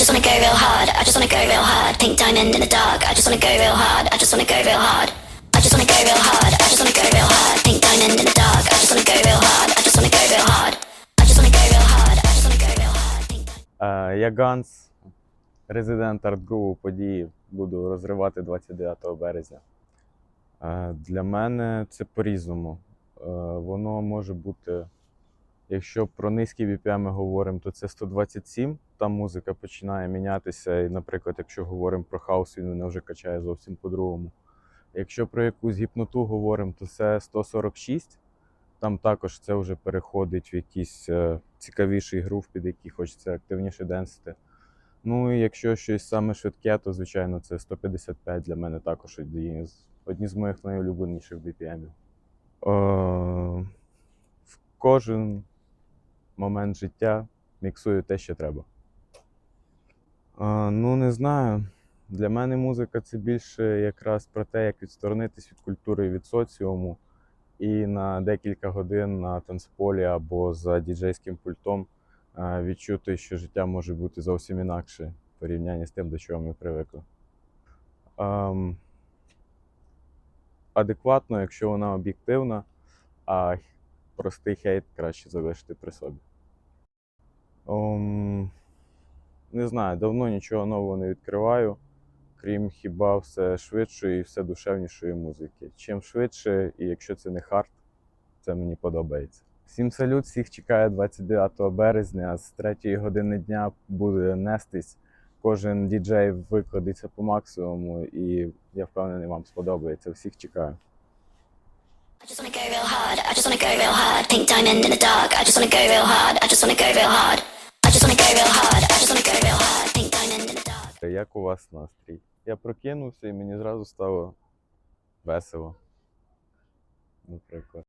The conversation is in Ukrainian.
just wanna go real hard. I just wanna go real hard. Pink diamond in the dark. I just wanna go real hard. I just wanna go real hard. I just wanna go real hard. I just wanna go real hard. Pink diamond in the dark. I just wanna go real hard. I just wanna go real hard. I just wanna go real hard. I just wanna go real hard. Е, Я Ганс, резидент арт-групу події, буду розривати 29 березня. Е, Для мене це по-різному. Е, Воно може бути, якщо про низькі BPM говоримо, то це 127, там музика починає мінятися. І, наприклад, якщо говоримо про хаус, він мене вже качає зовсім по-другому. Якщо про якусь гіпноту говоримо, то це 146. Там також це вже переходить в якийсь е, цікавіший грув, під який хочеться активніше денсити. Ну і якщо щось саме швидке, то звичайно це 155 для мене також одні з, одні з моїх найулюбленіших BPM. Е, в кожен момент життя міксую те, що треба. Е, ну, не знаю. Для мене музика це більше якраз про те, як відсторонитись від культури від соціуму і на декілька годин на танцполі або за діджейським пультом відчути, що життя може бути зовсім інакше в порівнянні з тим, до чого ми привикли. Ем, адекватно, якщо вона об'єктивна, а простий хейт краще залишити при собі. Ем, не знаю, давно нічого нового не відкриваю, крім хіба все швидшої і все душевнішої музики. Чим швидше, і якщо це не хард, це мені подобається. Всім салют, всіх чекає 29 березня. З 3 години дня буде нестись. Кожен діджей викладеться по максимуму, і я впевнений, вам сподобається. Всіх чекаю. Wanna go real hard. Pink diamond in the dark. I just wanna go real hard. I just wanna go real hard. I just wanna go real hard. I just wanna go real hard. Pink diamond in the dark. Як у вас настрій? Я прокинувся і мені зразу стало весело. Наприклад.